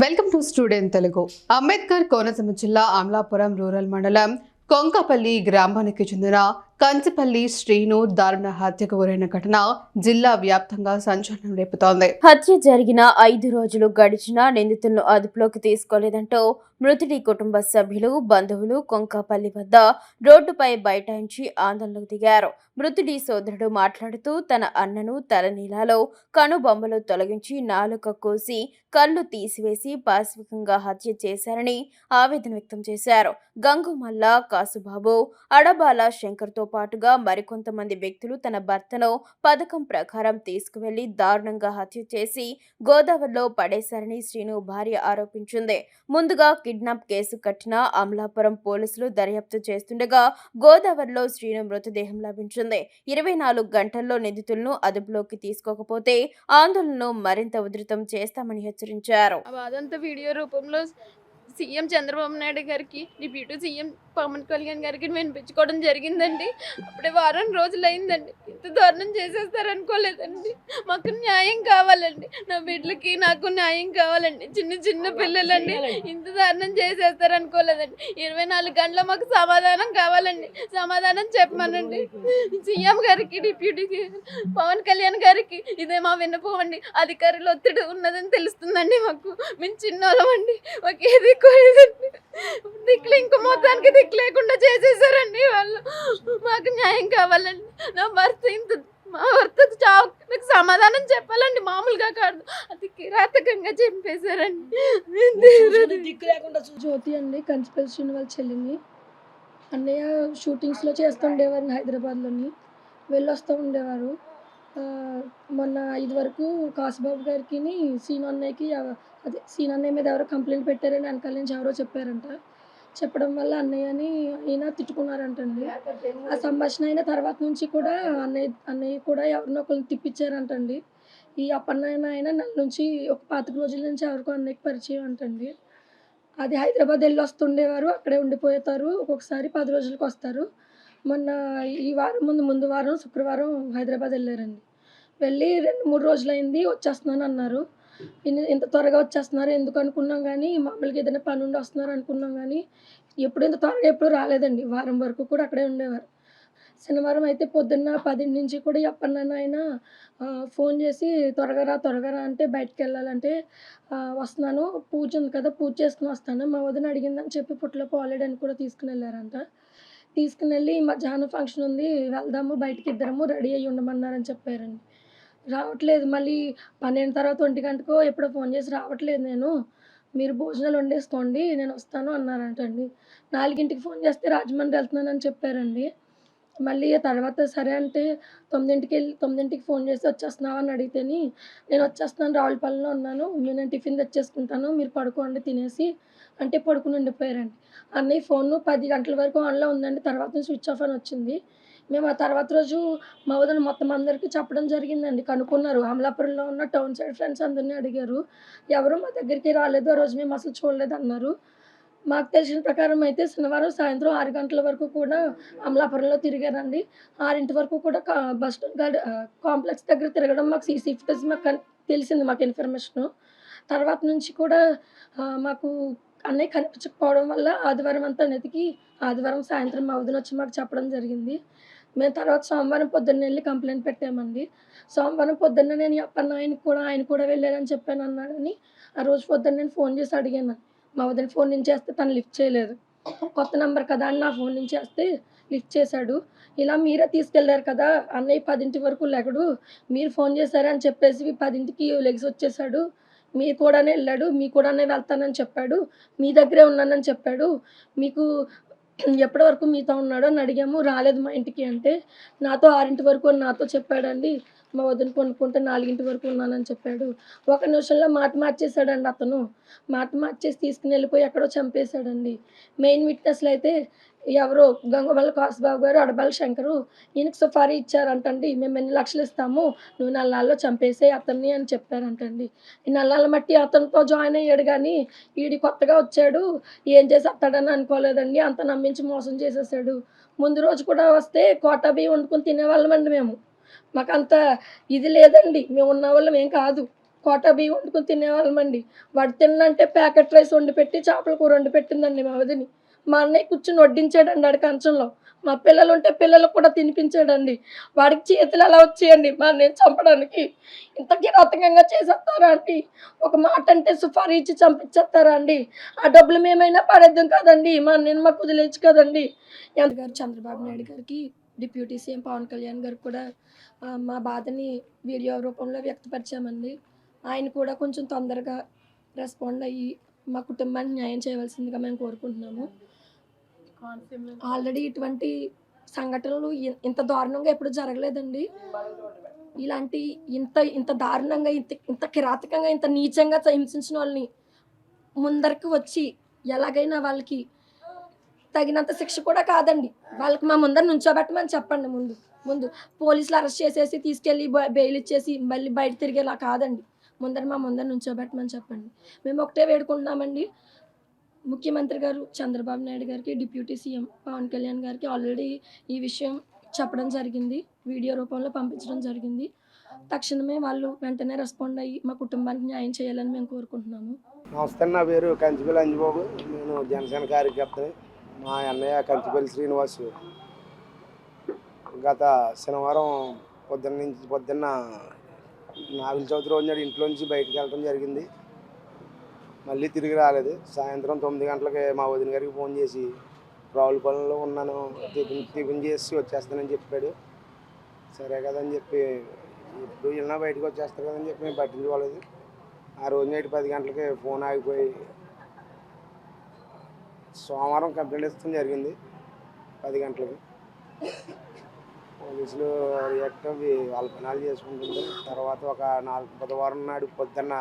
Welcome to student Telugu Ambedkar Konaseema జిల్లా Amalapuram rural మండలం కొంకపల్లి గ్రామానికి చెందిన కంచిపల్లి శ్రీను దారుణ హత్యకు గురైన ఘటన జిల్లా వ్యాప్తంగా సంచలనం రేపుతోంది హత్య జరిగిన ఐదు రోజులు గడిచినా నిందితులను అదుపులోకి తీసుకోలేదంటూ మృతుడి కుటుంబ సభ్యులు బంధువులు కొంకపల్లి వద్ద రోడ్డుపై బైఠాయించి ఆందోళనకు దిగారు. మృతుడి సోదరుడు మాట్లాడుతూ తన అన్నను తలనీలాలో కనుబొమ్మలు తొలగించి నాలుక కోసి కళ్ళు తీసివేసి పాశవికంగా హత్య చేశారని ఆవేదన వ్యక్తం చేశారు. గంగుమల్ల కాసుబాబు అడబాల శంకర్తో పాటుగా మరికొంతమంది వ్యక్తులు తన భర్తను పథకం ప్రకారం తీసుకువెళ్ళి దారుణంగా హత్య చేసి గోదావరిలో పడేశారని శ్రీను భార్య ఆరోపించింది. ముందుగా కిడ్నాప్ కేసు కట్టిన అమలాపురం పోలీసులు దర్యాప్తు చేస్తుండగా గోదావరిలో శ్రీను మృతదేహం లభించింది. ఇరవై నాలుగు గంటల్లో నిందితులను అదుపులోకి తీసుకోకపోతే ఆందోళనను మరింత ఉధృతం చేస్తామని హెచ్చరించారు. ఆ వీడియో రూపంలో సీఎం చంద్రబాబు నాయుడు గారికి డిప్యూటీ సీఎం పవన్ కళ్యాణ్ గారికి వినిపించుకోవడం జరిగిందండి. అప్పుడే వారం రోజులు అయిందండి ఇంత దారుణం చేసేస్తారు అనుకోలేదండి. మాకు న్యాయం కావాలండి. నా బిడ్డలకి నాకు న్యాయం కావాలండి. చిన్న చిన్న పిల్లలండి. ఇంత దారుణం చేసేస్తారు అనుకోలేదండి. ఇరవై నాలుగు గంటల మాకు సమాధానం కావాలండి. సమాధానం చెప్పమనండి. సీఎం గారికి డిప్యూటీ పవన్ కళ్యాణ్ గారికి ఇదే మా విన్నపం అండి. అధికారులు ఒత్తిడి ఉన్నదని తెలుస్తుందండి మాకు. మేము చిన్నోళ్ళం అండి. మాకు ఏది లేదండి దిక్కులు ఇంక మొత్తానికి దిక్కు లేకుండా చేసేసారండి వాళ్ళు. మాకు న్యాయం కావాలండి. నా భర్త ఇంత మా భర్త చావు. నాకు సమాధానం చెప్పాలండి మామూలుగా కాదు. అది కిరాతకంగా చంపేశారండి జ్యోతి అండి శ్రీను వాళ్ళ చెల్లిని. అన్నయ్య షూటింగ్స్లో చేస్తుండేవారు హైదరాబాద్లోని. వెళ్ళొస్తూ ఉండేవారు. మొన్న ఇది వరకు కాసుబాబు గారికి సీను అన్నయ్యకి అదే సీను అన్నయ్య మీద ఎవరో కంప్లైంట్ పెట్టారని వెనకాల నుంచి ఎవరో చెప్పారంట. చెప్పడం వల్ల అన్నయ్యని అయినా తిట్టుకున్నారంటండి. ఆ సంభాషణ అయిన తర్వాత నుంచి కూడా అన్నయ్య అన్నయ్య కూడా ఎవరినో ఒకరిని తిప్పించారంటండి. ఈ అప్పన్న ఆయన నెల నుంచి ఒక పాతిక రోజుల నుంచి ఎవరికో అన్నయ్యకి పరిచయం అంటండి. అది హైదరాబాద్ వెళ్ళి వస్తుండేవారు అక్కడే ఉండిపోతారు ఒక్కొక్కసారి పది రోజులకు వస్తారు. మొన్న ఈ వారం ముందు ముందు వారం శుక్రవారం హైదరాబాద్ వెళ్ళారండి. వెళ్ళి రెండు మూడు రోజులైంది వచ్చేస్తున్నాను అన్నారు ఇంత త్వరగా వచ్చేస్తున్నారు ఎందుకు అనుకున్నాం కానీ మామూలుగా ఏదైనా పని ఉండి వస్తున్నారు అనుకున్నాం కానీ ఎప్పుడు ఇంత త్వరగా ఎప్పుడు రాలేదండి. వారం వరకు కూడా అక్కడే ఉండేవారు. శనివారం అయితే పొద్దున్న పది నుంచి కూడా ఎప్పటినైనా ఆయన ఫోన్ చేసి త్వరగా రా త్వరగా రా అంటే బయటకు వెళ్ళాలంటే వస్తున్నాను. పూజ ఉంది కదా పూజ చేసుకుని వస్తాను. మా వదిన అడిగిందని చెప్పి పుట్టలో అని కూడా తీసుకుని వెళ్ళారంట. తీసుకుని వెళ్ళి మధ్యాహ్నం ఫంక్షన్ ఉంది వెళ్దాము బయటికి ఇద్దరము రెడీ అయ్యి ఉండమన్నారని చెప్పారండి. రావట్లేదు. మళ్ళీ పన్నెండు తర్వాత ఒంటి గంటకో ఎప్పుడో ఫోన్ చేసి రావట్లేదు నేను. మీరు భోజనాలు వండేసుకోండి నేను వస్తాను అన్నారంటండి. నాలుగింటికి ఫోన్ చేస్తే రాజమండ్రి వెళ్తున్నానని చెప్పారండి. మళ్ళీ తర్వాత సరే అంటే తొమ్మిదింటికి వెళ్ళి తొమ్మిదింటికి ఫోన్ చేసి వచ్చేస్తున్నావా అని అడిగితేని నేను వచ్చేస్తున్నాను రావులపల్లిలో ఉన్నాను. నేను టిఫిన్ తెచ్చేసుకుంటాను మీరు పడుకోండి తినేసి. అంటే పడుకుని ఉండిపోయారండి. అన్నయ్య ఫోన్ పది గంటల వరకు ఆన్లో ఉందండి తర్వాత స్విచ్ ఆఫ్ అని వచ్చింది. మేము ఆ తర్వాత రోజు మా వదిన మొత్తం అందరికీ చెప్పడం జరిగిందండి. కనుక్కున్నారు. అమలాపురంలో ఉన్న టౌన్ సైడ్ ఫ్రెండ్స్ అందరినీ అడిగారు. ఎవరు మా దగ్గరికి రాలేదు. ఆ రోజు మేము అసలు చూడలేదు అన్నారు మాకు తెలిసిన ప్రకారం అయితే శనివారం సాయంత్రం ఆరు గంటల వరకు కూడా అమలాపురంలో తిరిగారండి. ఆరింటి వరకు కూడా కా- బస్ స్టాండ్ గార్డ్- కాంప్లెక్స్ దగ్గర తిరగడం మాకు సీసీ ఫుటేజ్ మాకు తెలిసింది మాకు ఇన్ఫర్మేషను. తర్వాత నుంచి కూడా మాకు అన్నయ్య కనిపించకపోవడం వల్ల ఆదివారం అంతా నెతికి ఆదివారం సాయంత్రం మా వదిన వచ్చి మాకు చెప్పడం జరిగింది. మేము తర్వాత సోమవారం పొద్దున్న వెళ్ళి కంప్లైంట్ పెట్టామండి. సోమవారం పొద్దున్న నేను చెప్పాను ఆయన కూడా ఆయన కూడా వెళ్ళారని చెప్పాను అన్నాడని ఆ రోజు పొద్దున్న నేను ఫోన్ చేసి అడిగాను. మా వదిన ఫోన్ నుంచి చేస్తే తను లిఫ్ట్ చేయలేదు. కొత్త నెంబర్ కదా అని నా ఫోన్ నుంచి చేస్తే లిఫ్ట్ చేశాడు. ఇలా మీరే తీసుకెళ్ళారు కదా అన్నయ్య పదింటి వరకు లెగడు మీరు ఫోన్ చేశారని చెప్పేసి పదింటికి లెగ్స్ వచ్చేసాడు మీరు కూడానే వెళ్ళాడు మీ కూడానే వెళ్తానని చెప్పాడు మీ దగ్గరే ఉన్నానని చెప్పాడు. మీకు ఎప్పటి వరకు మీతో ఉన్నాడో అని అడిగాము. రాలేదు మా ఇంటికి అంటే నాతో ఆరింటి వరకు అని నాతో చెప్పాడండి. మా వదిన కొనుక్కుంటే నాలుగింటి వరకు ఉన్నానని చెప్పాడు. ఒక నిమిషంలో మాట మార్చేశాడండి అతను. మాట మార్చేసి తీసుకుని వెళ్ళిపోయి ఎక్కడో చంపేశాడండి. మెయిన్ విట్నెస్లు అయితే ఎవరు? గంగవల్ల కాసుబాబు గారు అడబాల శంకరు ఈయనకు సుఫారీ ఇచ్చారంటండి. మేము ఎన్ని లక్షలు ఇస్తాము? నువ్వు నల్లాల్లో చంపేసే అతన్ని అని చెప్పారంటండి. ఈ నల్లాల మట్టి అతనితో జాయిన్ అయ్యాడు కానీ ఈడి కొత్తగా వచ్చాడు. ఏం చేసేస్తాడని అనుకోలేదండి. అంత నమ్మించి మోసం చేసేసాడు. ముందు రోజు కూడా వస్తే కోటా బియ్యం వండుకొని తినేవాళ్ళమండి మేము. మాకు అంత ఇది లేదండి. మేము ఉన్న వాళ్ళం ఏం కాదు. కోటా బియ్యం వండుకొని తినేవాళ్ళమండి వాడు తిన్నంటే ప్యాకెట్ రైస్ వండి పెట్టి చేపల కూర వండి పెట్టిందండి మా వదిని. మా అన్నయ్య కూర్చుని వడ్డించాడండి ఆడి కంచంలో. మా పిల్లలు ఉంటే పిల్లలు కూడా తినిపించాడండి. వాడికి చేతులు ఎలా వచ్చేయండి మా అన్నయ్య చంపడానికి. ఇంత కిరాతకంగా చేసేస్తారా అండి? ఒక మాట అంటే సుఫారీ ఇచ్చి చంపించేస్తారా అండి? ఆ డబ్బులు మేమైనా పడేద్దాం కదండి. మా అన్నయ్యని మాకు వదిలేచ్చు కదండి. ఎంత గారు చంద్రబాబు నాయుడు గారికి డిప్యూటీ సీఎం పవన్ కళ్యాణ్ గారు కూడా మా బాధని వీడియో రూపంలో వ్యక్తపరిచామండి. ఆయన కూడా కొంచెం తొందరగా రెస్పాండ్ అయ్యి మా కుటుంబానికి న్యాయం చేయవలసిందిగా మేము కోరుకుంటున్నాము. ఆల్రెడీ ఇటువంటి సంఘటనలు ఇంత దారుణంగా ఎప్పుడు జరగలేదండి. ఇలాంటి ఇంత ఇంత దారుణంగా ఇంత ఇంత కిరాతకంగా ఇంత నీచంగా హింసించిన వాళ్ళని ముందరికి వచ్చి ఎలాగైనా వాళ్ళకి తగినంత శిక్ష కూడా కాదండి. వాళ్ళకి మా ముందర నుంచోబెట్టమని చెప్పండి ముందు ముందు. పోలీసులు అరెస్ట్ చేసేసి తీసుకెళ్ళి బెయిల్ ఇచ్చేసి మళ్ళీ బయట తిరిగేలా కాదండి. ముందర మా ముందర నుంచోబెట్టమని చెప్పండి. మేము ఒకటే వేడుకుంటున్నామండి. ముఖ్యమంత్రి గారు చంద్రబాబు నాయుడు గారికి డిప్యూటీ సీఎం పవన్ కళ్యాణ్ గారికి ఆల్రెడీ ఈ విషయం చెప్పడం జరిగింది. వీడియో రూపంలో పంపించడం జరిగింది. తక్షణమే వాళ్ళు వెంటనే రెస్పాండ్ అయ్యి మా కుటుంబానికి న్యాయం చేయాలని మేము కోరుకుంటున్నాము. నమస్తే నా పేరు కంచిపల్లి అంజబాబు. నేను జనసేన కార్యకర్తని. మా అన్నయ్య కంచిపల్లి శ్రీనివాస్. గత శనివారం పొద్దున్న నుంచి పొద్దున్న నాగుల చవితి రోజు ఇంట్లో నుంచి బయటకు వెళ్ళడం జరిగింది. మళ్ళీ తిరిగి రాలేదు. సాయంత్రం తొమ్మిది గంటలకి మా వదిన గారికి ఫోన్ చేసి రావులపాలెంలో ఉన్నాను టిఫిన్ టిఫిన్ చేసి వచ్చేస్తానని చెప్పాడు. సరే కదని చెప్పి ఎప్పుడు వెళ్ళినా బయటకు వచ్చేస్తారు కదని చెప్పి మేము పట్టించుకోలేదు. ఆ రోజు నైట్ పది గంటలకి ఫోన్ ఆగిపోయి సోమవారం కంప్లైంట్ ఇస్తాం జరిగింది పది గంటలకి. పోలీసులు రియాక్ట్ అవి వాళ్ళ పనాలు చేసుకుంటుంది తర్వాత ఒక నాలుగు బుధవారం నాడు పొద్దున్న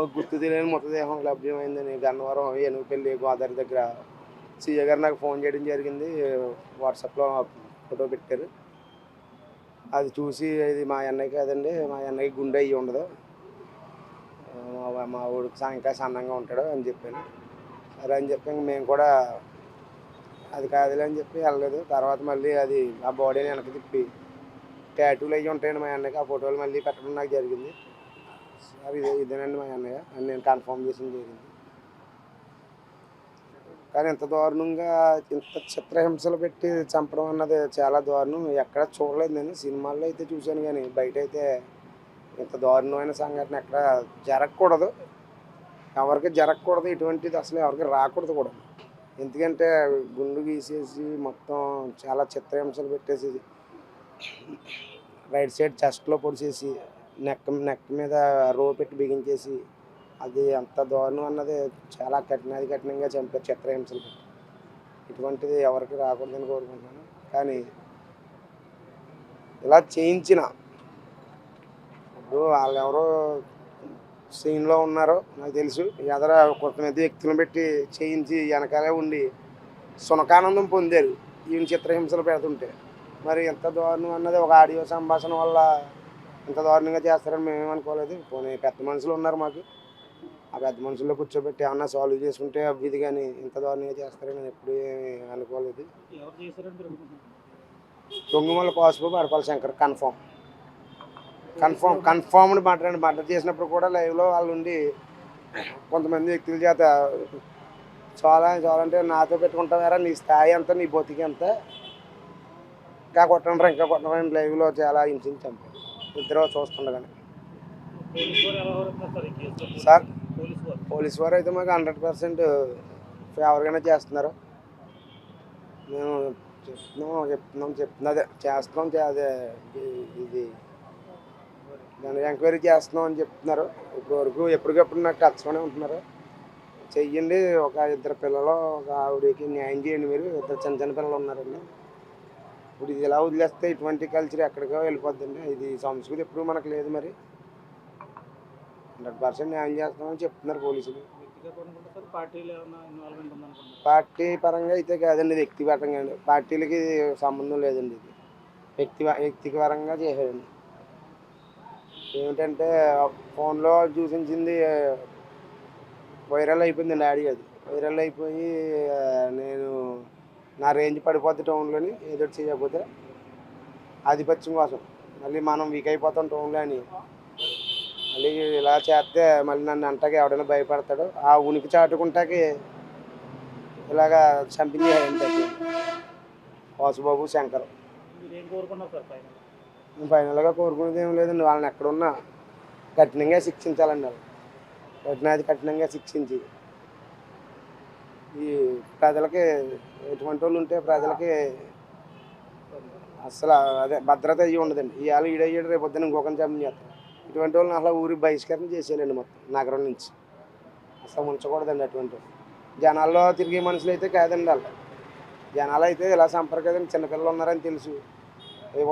గుర్తు తెలియని మృతదేహం లభ్యమైందని గన్నవరం ఎనుగుపల్లి గోదావరి దగ్గర సీఏ గారు నాకు ఫోన్ చేయడం జరిగింది. వాట్సాప్లో ఫోటో పెట్టారు. అది చూసి ఇది మా అన్నయ్య కాదండి మా అన్నయ్య గుండె అయ్యి ఉండదు. మా- మా ఊడికి ఇంకా సన్నంగా ఉంటాడు అని చెప్పాను. సరే అని చెప్పి మేము కూడా అది కాదులే అని చెప్పి వెళ్ళలేదు. తర్వాత మళ్ళీ అది ఆ బాడీని వెనక తిప్పి ట్యాటూలు అయ్యి ఉంటాయండి మా అన్నయ్యకి. ఆ ఫోటోలు మళ్ళీ పెట్టడం నాకు జరిగింది. సార్ ఇదే ఇదేనండి మా అన్నయ్య. అని నేను కన్ఫర్మ్ చేసిన జరిగింది. కానీ ఇంత దారుణంగా ఇంత చిత్రహింసలు పెట్టి చంపడం అన్నది చాలా దారుణం. ఎక్కడ చూడలేదు నేను. సినిమాల్లో అయితే చూశాను కానీ బయట అయితే ఇంత దారుణమైన సంఘటన ఎక్కడ జరగకూడదు. ఎవరికి జరగకూడదు ఇటువంటిది అసలు ఎవరికి రాకూడదు కూడా. ఎందుకంటే గుండు గీసేసి మొత్తం చాలా చిత్రహింసలు పెట్టేసి రైట్ సైడ్ చెస్ట్లో పొడిచేసి నెక్ నెక్ మీద రో పెట్టి బిగించేసి అది అంత దారుణం అన్నది చాలా కఠినాది కఠినంగా చంపారు చిత్రహింసలు ఇటువంటిది ఎవరికి రాకూడదని కోరుకుంటున్నాను. కానీ ఇలా చేయించిన ఇప్పుడు వాళ్ళు ఎవరో సీన్లో ఉన్నారో నాకు తెలుసు. ఎదర కొంతమంది వ్యక్తులను పెట్టి చేయించి వెనకాలే ఉండి సునకానందం పొందారు. ఈయన చిత్రహింసలు పెడుతుంటే. మరి ఎంత దారుణం అన్నది ఒక ఆడియో సంభాషణ వల్ల ఇంత దారుణంగా చేస్తారని మేమేమనుకోలేదు పోనీ పెద్ద మనుషులు ఉన్నారు మాకు. ఆ పెద్ద మనుషుల్లో కూర్చోబెట్టి ఏమన్నా సాల్వ్ చేసుకుంటే అవి కానీ ఇంత దారుణంగా చేస్తారని నేను ఎప్పుడూ ఏమీ అనుకోలేదు? Dongamalla Kasubabu Adapala Shankar confirm. Confirm confirmed మాట్లాడి మర్డర్ చేసినప్పుడు కూడా లైవ్లో వాళ్ళు ఉండి కొంతమంది వ్యక్తుల చేత చాలా చాలా అంటే నాతో పెట్టుకుంటావారా నీ స్థాయి ఎంత? నీ బతికి ఎంత? ఇంకా కొట్టండి ఇంకా కొట్టండి లైవ్లో చాలా హింసించి ఇద్దరు చూస్తుండగానే. సార్ పోలీసు వారు అయితే మాకు హండ్రెడ్ పర్సెంట్ ఫేవర్గానే చేస్తున్నారు. మేము చెప్తున్నాం చెప్తున్నాం చెప్తున్నా అదే చేస్తున్నాం అదే ఇది- దాని ఎంక్వైరీ చేస్తున్నాం అని చెప్తున్నారు. ఇప్పుడు వరకు ఎప్పటికప్పుడు నాకు టచ్లోనే ఉంటున్నారు. చెయ్యండి ఒక ఇద్దరు పిల్లలు ఒక ఆవిడకి న్యాయం చేయండి మీరు. ఇద్దరు చిన్న చిన్న పిల్లలు ఉన్నారండి. ఇప్పుడు ఇది ఇలా వదిలేస్తే ఇటువంటి కల్చర్ ఎక్కడికో వెళ్ళిపోద్దండి. ఇది సంస్కృతి ఎప్పుడు మనకు లేదు మరి. హండ్రెడ్ పర్సెంట్ న్యాయం చేస్తామని చెప్తున్నారు పోలీసులు. పార్టీ పరంగా అయితే కాదండి వ్యక్తిగతంగా అండి. పార్టీలకి సంబంధం లేదండి ఇది. వ్యక్తి వ్యక్తిపరంగా చేసేయండి ఏమిటంటే ఫోన్లో చూసించింది వైరల్ అయిపోయిందండి ఆడి అది. వైరల్ అయిపోయి నేను నా రేంజ్ పడిపోద్ది టౌన్లోని ఏదో చేయకపోతే ఆధిపత్యం కోసం. మళ్ళీ మనం వీక్ అయిపోతాం టౌన్లో అని మళ్ళీ ఇలా చేస్తే మళ్ళీ నన్ను అంటాకి ఎవడైనా భయపడతాడు ఆ ఉనికి చాటుకుంటాకి ఇలాగా చంపించేయండి. వాసుబాబు శంకర్. నేను ఫైనల్గా కోరుకునేది ఏం లేదండి. వాళ్ళని ఎక్కడున్నా కఠినంగా శిక్షించాలండి వాళ్ళు కఠినాది కఠినంగా శిక్షించి ఈ ప్రజలకి ఎటువంటి వాళ్ళు ఉంటే ప్రజలకి అసలు అదే భద్రత అయ్యి ఉండదండి. ఇవాళ ఈడయ్యాడు రేపు పొద్దున్న ఇంకొకరిని చంపేస్తారు. ఇటువంటి వాళ్ళని అసలు ఊరి బహిష్కరణ చేసేయాలండి మొత్తం నగరం నుంచి. అసలు ఉంచకూడదండి అటువంటి జనాల్లో తిరిగే మనుషులు అయితే కాదండి వాళ్ళు. జనాలు అయితే ఇలా సంపర్కదండి చిన్నపిల్లలు ఉన్నారని తెలుసు. ఏ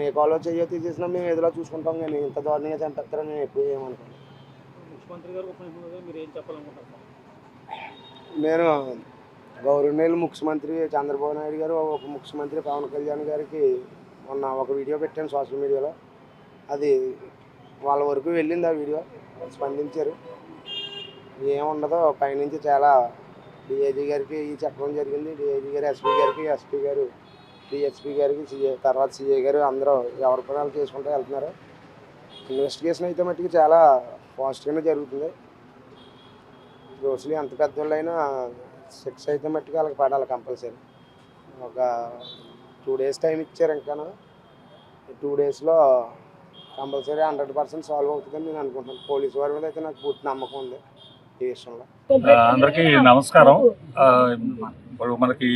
ఏ- కాలో చెయ్యో తీసేసినా మేము ఏదిలో చూసుకుంటాం కానీ ఇంత దారుణంగా చంపేస్తారని నేను ఎప్పుడు ఏమనుకోను. ముఖ్యమంత్రి గారు మీరు ఏం చెప్పాలనుకుంటున్నారు? నేను గౌరవనీయులు ముఖ్యమంత్రి చంద్రబాబు నాయుడు గారు ఒక ముఖ్యమంత్రి పవన్ కళ్యాణ్ గారికి మొన్న ఒక వీడియో పెట్టాను సోషల్ మీడియాలో. అది వాళ్ళ వరకు వెళ్ళింది ఆ వీడియో. వాళ్ళు స్పందించారు. ఏముండదో పైనుంచి చాలా డిఐజీ గారికి ఈ చెప్పడం జరిగింది. డిఐజీ గారు ఎస్పీ గారికి ఎస్పీ గారు డిఎస్పీ గారికి సిఏ తర్వాత సిఏ గారు అందరూ ఎవరి పనులు చేసుకుంటూ వెళ్తున్నారు. ఇన్వెస్టిగేషన్ అయితే మట్టుకు చాలా ఫాస్ట్గానే జరుగుతుంది. దోషులు ఎంత పెద్దోళ్ళైనా సిక్స్ అయితే మట్టుకు వాళ్ళకి పడాలి కంపల్సరీ. ఒక టూ డేస్ టైం ఇచ్చారు ఇంకాను. టూ డేస్లో కంపల్సరీ హండ్రెడ్ పర్సెంట్ సాల్వ్ అవుతుందని నేను అనుకుంటున్నాను. పోలీసు వారి మీద అయితే నాకు పూర్తి నమ్మకం ఉంది ఈ విషయంలో. అందరికీ నమస్కారం. ఇప్పుడు మనకి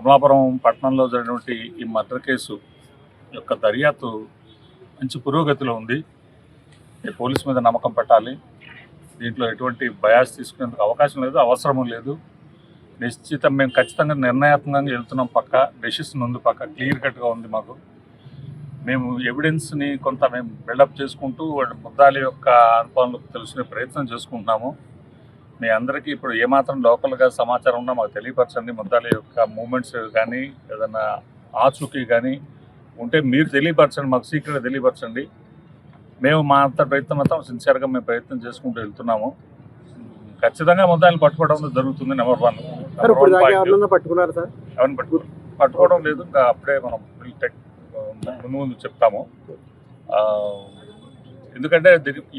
అమలాపురం పట్టణంలో జరిగినటువంటి ఈ మర్డర్ కేసు యొక్క దర్యాప్తు మంచి పురోగతిలో ఉంది. ఈ పోలీసు మీద నమ్మకం పెట్టాలి. దీంట్లో ఎటువంటి బయాస్ తీసుకునేందుకు అవకాశం లేదు అవసరము లేదు. నిశ్చితం మేము ఖచ్చితంగా నిర్ణయాత్మకంగా వెళ్తున్నాం పక్క డెసిషన్ ఉంది పక్క క్లియర్ కట్గా ఉంది మాకు. మేము ఎవిడెన్స్ని కొంత మేము బిల్డప్ చేసుకుంటూ వాళ్ళ ముద్దాల యొక్క అనుభవంలో తెలుసుకునే ప్రయత్నం చేసుకుంటున్నాము. మీ అందరికీ ఇప్పుడు ఏమాత్రం లోకల్గా సమాచారం ఉన్నా మాకు తెలియపరచండి. ముద్దాల యొక్క మూమెంట్స్ కానీ ఏదైనా ఆచూకీ కానీ ఉంటే మీరు తెలియపరచండి మాకు సీక్రెట్ తెలియపరచండి. మేము మా అంత ప్రయత్నం అంతా సిన్సియర్గా మేము ప్రయత్నం చేసుకుంటూ వెళ్తున్నాము. ఖచ్చితంగా ముద్దాయిలు పట్టుకోవడం జరుగుతుంది నెంబర్ వన్ ఎవరిని పట్టుకో పట్టుకోవడం లేదు ఇంకా అప్పుడే మనం ముందు ముందు చెప్తాము. ఎందుకంటే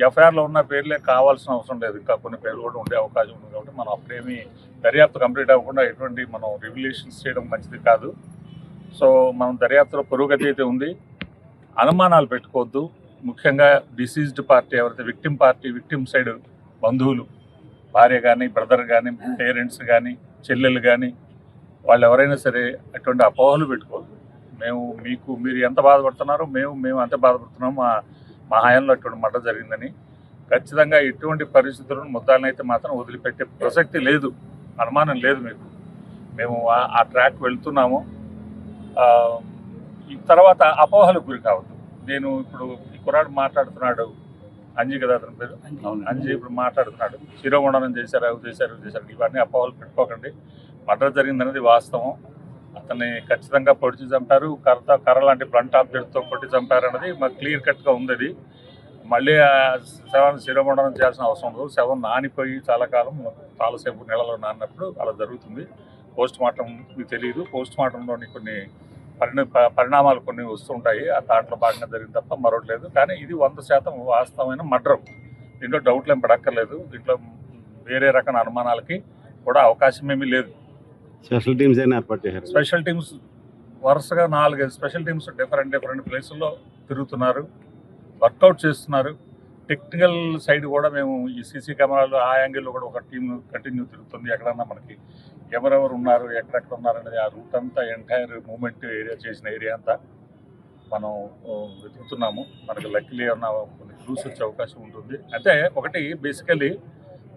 ఎఫ్ఐఆర్లో ఉన్న పేర్లే కావాల్సిన అవసరం లేదు ఇంకా కొన్ని పేర్లు కూడా ఉండే అవకాశం ఉంది కాబట్టి మనం అప్పుడేమి దర్యాప్తు కంప్లీట్ అవ్వకుండా ఎటువంటి మనం రివ్యులేషన్స్ చేయడం మంచిది కాదు. సో మనం దర్యాప్తులో పురోగతి అయితే ఉంది. అనుమానాలు పెట్టుకోవద్దు. ముఖ్యంగా డిసీజ్డ్ పార్టీ ఎవరైతే విక్టిమ్ పార్టీ విక్టిమ్ సైడ్ బంధువులు భార్య కానీ బ్రదర్ కానీ పేరెంట్స్ కానీ చెల్లెలు కానీ వాళ్ళు ఎవరైనా సరే అటువంటి అపోహలు పెట్టుకోవద్దు మేము మీకు మీరు ఎంత బాధపడుతున్నారో మేము మేము అంత బాధపడుతున్నాం. మా మా హయాంలో అటువంటి మట జరిగిందని. ఖచ్చితంగా ఎటువంటి పరిస్థితులను ముద్దాలనైతే అయితే మాత్రం వదిలిపెట్టే ప్రసక్తి లేదు. అనుమానం లేదు మీకు. మేము ఆ- ట్రాక్ వెళ్తున్నాము. ఈ తర్వాత అపోహలకు గురి కావద్దు. నేను ఇప్పుడు కుర్రాడు మాట్లాడుతున్నాడు. అంజీ కదా అతని పేరు? అంజీ. ఇప్పుడు మాట్లాడుతున్నాడు. శిరోమండనం చేశారు? అవి చేశారు ఇవి చేశారు. ఇవన్నీ అపోహలు పెట్టుకోకండి. మర్డర్ జరిగిందనేది వాస్తవం. అతన్ని ఖచ్చితంగా పొడిచి చంపారు. కర్ర కర్ర లాంటి బ్లంట్ ఆబ్జెక్ట్తో కొట్టి చంపారు అన్నది మాకు క్లియర్ కట్గా ఉంది అది. మళ్ళీ శవాన్ని శిరోమండనం చేయాల్సిన అవసరం లేదు. శవం నానిపోయి చాలా కాలం చాలాసేపు నెలలో నానినప్పుడు అలా జరుగుతుంది. పోస్ట్ మార్టం మీకు తెలియదు. పోస్ట్ మార్టంలోని కొన్ని పరిణ పరిణామాలు కొన్ని వస్తుంటాయి. ఆ దాంట్లో భాగంగా జరిగింది తప్ప మరొకటి లేదు. కానీ ఇది వంద శాతం వాస్తవమైన మర్డర్. దీంట్లో డౌట్లు ఏం పడక్కర్లేదు. దీంట్లో వేరే రకమైన అనుమానాలకి కూడా అవకాశం ఏమీ లేదు. స్పెషల్ టీమ్స్ ఏర్పాటు చేశారు? స్పెషల్ టీమ్స్ వరుసగా నాలుగైదు స్పెషల్ టీమ్స్ డిఫరెంట్ డిఫరెంట్ ప్లేసుల్లో తిరుగుతున్నారు. వర్కౌట్ చేస్తున్నారు. టెక్నికల్ సైడ్ కూడా మేము ఈ సీసీ కెమెరాలు ఆ యాంగిల్లో కూడా ఒక టీం కంటిన్యూ తిరుగుతుంది ఎక్కడన్నా మనకి. ఎవరెవరు ఉన్నారు ఎక్కడెక్కడ ఉన్నారు అనేది ఆ రూట్ అంతా ఎంటైర్ మూమెంట్ ఏరియా చేసిన ఏరియా అంతా మనం వెతుకుతున్నాము. మనకి లక్కీలీ అన్న కొన్ని క్లూస్ వచ్చే అవకాశం ఉంటుంది. అయితే ఒకటి బేసికలీ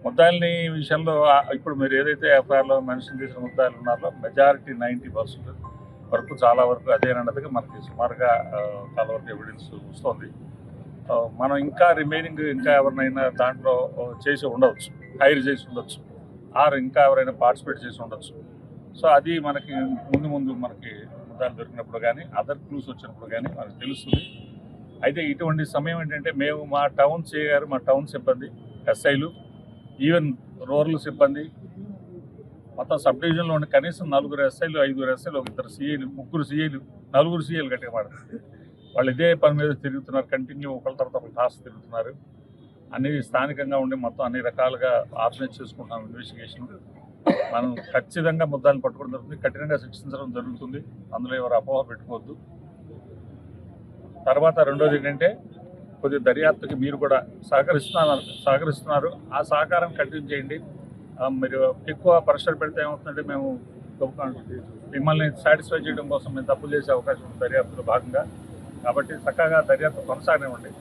ముద్దాయిల్ని విషయంలో ఇప్పుడు మీరు ఏదైతే ఎఫ్ఐఆర్లో మెన్షన్ చేసిన ముద్దాయిలు ఉన్నారో మెజారిటీ నైంటీ పర్సెంట్ వరకు చాలా వరకు అదేనన్నదిగా మనకి సుమారుగా చాలా వరకు ఎవిడెన్స్ వస్తుంది. మనం ఇంకా రిమైనింగ్ ఇంకా ఎవరినైనా దాంట్లో చేసి ఉండవచ్చు హైర్ చేసి ఉండొచ్చు. ఆర్ ఇంకా ఎవరైనా పార్టిసిపేట్ చేసి ఉండొచ్చు. సో అది మనకి ముందు ముందు మనకి ముద్దాలు దొరికినప్పుడు కానీ అదర్ క్లూస్ వచ్చినప్పుడు కానీ మనకు తెలుస్తుంది. అయితే ఇటువంటి సమయం ఏంటంటే మేము మా టౌన్ చేయగారు మా టౌన్ సిబ్బంది ఎస్ఐలు ఈవెన్ రూరల్ సిబ్బంది మొత్తం సబ్ డివిజన్లో ఉన్న కనీసం నలుగురు ఎస్ఐలు ఐదుగురు ఎస్ఐలు ఒక ఇద్దరు సీఏలు ముగ్గురు సీఏలు నలుగురు సీఏలు గట్టిగా మాట్లాడుతుంది. వాళ్ళు ఇదే పని మీద తిరుగుతున్నారు కంటిన్యూ ఒకళ్ళ తర్వాత ఒక టాస్క్ తిరుగుతున్నారు. అన్ని స్థానికంగా ఉండి మొత్తం అన్ని రకాలుగా ఆర్గనైజ్ చేసుకుంటున్నాం ఇన్వెస్టిగేషన్ మనం ఖచ్చితంగా ముద్దాలను పట్టుకోవడం జరుగుతుంది. కఠినంగా శిక్షించడం జరుగుతుంది. అందులో ఎవరు అపోహ పెట్టుకోవద్దు. తర్వాత రెండోది ఏంటంటే కొద్దిగా దర్యాప్తుకి మీరు కూడా సహకరిస్తున్నారు సహకరిస్తున్నారు. ఆ సహకారం కంటిన్యూ చేయండి. మీరు ఎక్కువ ప్రెషర్ పెడితే ఏమవుతుందంటే మేము మిమ్మల్ని సాటిస్ఫై చేయడం కోసం మేము తప్పులు చేసే అవకాశం ఉంది దర్యాప్తులో భాగంగా. కాబట్టి చక్కగా దర్యాప్తు కొనసాగనివ్వండి.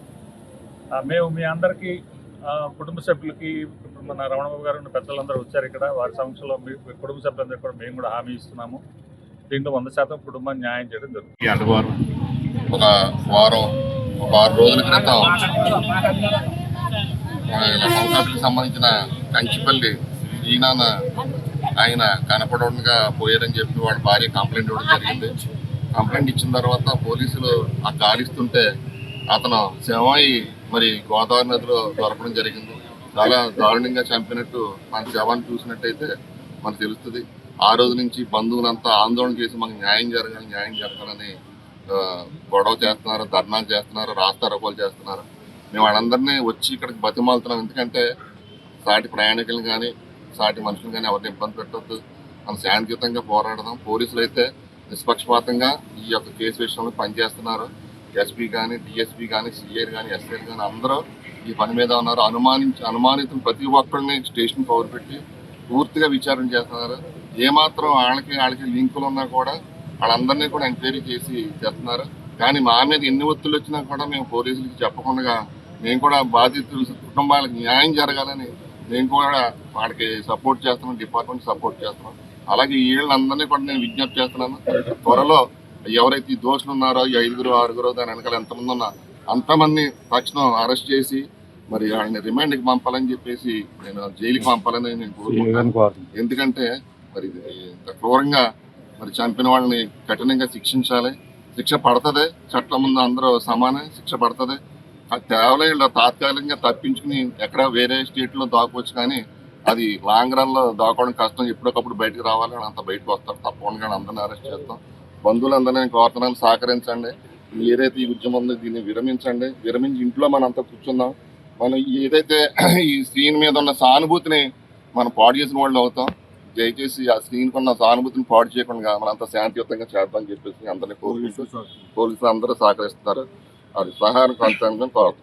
మేము మీ అందరికీ కుటుంబ సభ్యులకి ఇప్పుడు మన రమణబాబు గారు పెద్దలందరూ వచ్చారు ఇక్కడ. వారి సమక్షంలో మీ కుటుంబ సభ్యులందరూ కూడా మేము కూడా హామీ ఇస్తున్నాము. దీంట్లో వంద శాతం కుటుంబాన్ని న్యాయం చేయడం జరుగుతుంది. ఈ ఒక వారం ఒక ఆరు రోజుల క్రితం సంస్థకి సంబంధించిన కంచిపల్లి ఈనాన ఆయన కనపడకుండా పోయారని చెప్పి వాడి భార్య కంప్లైంట్ ఇవ్వడం జరిగింది. కంప్లైంట్ ఇచ్చిన తర్వాత పోలీసులు ఆ కాలిస్తుంటే అతను శవమై మరి గోదావరి నదిలో దొరకడం జరిగింది. చాలా దారుణంగా చంపినట్టు మన శవాన్ని చూసినట్టయితే మనకు తెలుస్తుంది. ఆ రోజు నుంచి బంధువులంతా ఆందోళన చేసి మనకు న్యాయం జరగాలి న్యాయం జరగాలని గొడవ చేస్తున్నారు ధర్నాలు చేస్తున్నారు రాస్తారోకోలు చేస్తున్నారు. మేము అందరినీ వచ్చి ఇక్కడికి బతిమాలుతున్నాం. ఎందుకంటే సాటి ప్రయాణికులు కానీ సాటి మనుషులు కానీ ఎవరిని ఇబ్బంది పెట్టద్దు. మనం శాంతియుతంగా పోరాడదాం. పోలీసులు అయితే నిష్పక్షపాతంగా ఈ యొక్క కేసు విషయంలో పనిచేస్తున్నారు. ఎస్పీ కానీ డిఎస్పీ కానీ సిఐ కానీ ఎస్ఐ కానీ అందరూ ఈ పని మీద ఉన్నారు. అనుమానించి అనుమానితులు ప్రతి ఒక్కరిని స్టేషన్ పవర్ పెట్టి పూర్తిగా విచారణ చేస్తున్నారు. ఏమాత్రం వాళ్ళకి వాళ్ళకి లింకులు ఉన్నా కూడా వాళ్ళందరినీ కూడా ఎంక్వైరీ చేసి చేస్తున్నారు. కానీ మా మీద ఎన్ని ఒత్తులు వచ్చినా కూడా మేము పోలీసులకి చెప్పకుండా మేము కూడా బాధితులు కుటుంబాలకు న్యాయం జరగాలని మేము కూడా వాళ్ళకి సపోర్ట్ చేస్తున్నాం డిపార్ట్మెంట్ సపోర్ట్ చేస్తున్నాం. అలాగే ఈ వీళ్ళందరినీ కూడా నేను విజ్ఞప్తి చేస్తున్నాను. త్వరలో ఎవరైతే ఈ దోషులు ఉన్నారో ఈ ఐదుగురు ఆరుగురు దాని వెనకాల ఎంతమంది ఉన్నా అంతమంది తక్షణం అరెస్ట్ చేసి మరి వాళ్ళని రిమాండ్కి పంపాలని చెప్పేసి నేను జైలుకి పంపాలని నేను కోరుకుంటున్నాను. ఎందుకంటే మరి ఇంత క్రూరంగా మరి చంపిన వాళ్ళని కఠినంగా శిక్షించాలి. శిక్ష పడుతుంది. చట్టం ముందు అందరూ సమానం శిక్ష పడుతుంది. అది కేవలం ఇలా తాత్కాలికంగా తప్పించుకుని ఎక్కడ వేరే స్టేట్లో దాక్కోవచ్చు కానీ అది లాంగ్ రన్లో దాక్కోవడం కష్టం. ఎప్పటికప్పుడు బయటకు రావాలి అంత బయటకు వస్తారు. తప్పకుండా అందరిని అరెస్ట్ చేస్తాం. బంధువులందరినీ నేను కోరుతున్నాను సహకరించండి. ఏదైతే ఈ ఉద్యమం ఉందో దీన్ని విరమించండి. విరమించి ఇంట్లో మనం అంతా కూర్చుందాం. మనం ఏదైతే ఈ స్క్రీన్ మీద ఉన్న సానుభూతిని మనం పాడు చేసిన వాళ్ళు అవుతాం. దయచేసి ఆ స్క్రీన్ కొన్న సానుభూతిని పాడు చేయకుండా మనంతా శాంతియుతంగా చేద్దాం చెప్పేసి అందరినీ కోరుకుంటూ పోలీసులు అందరూ సహకరిస్తున్నారు. అది సహాయం కొంత కోరుతున్నాం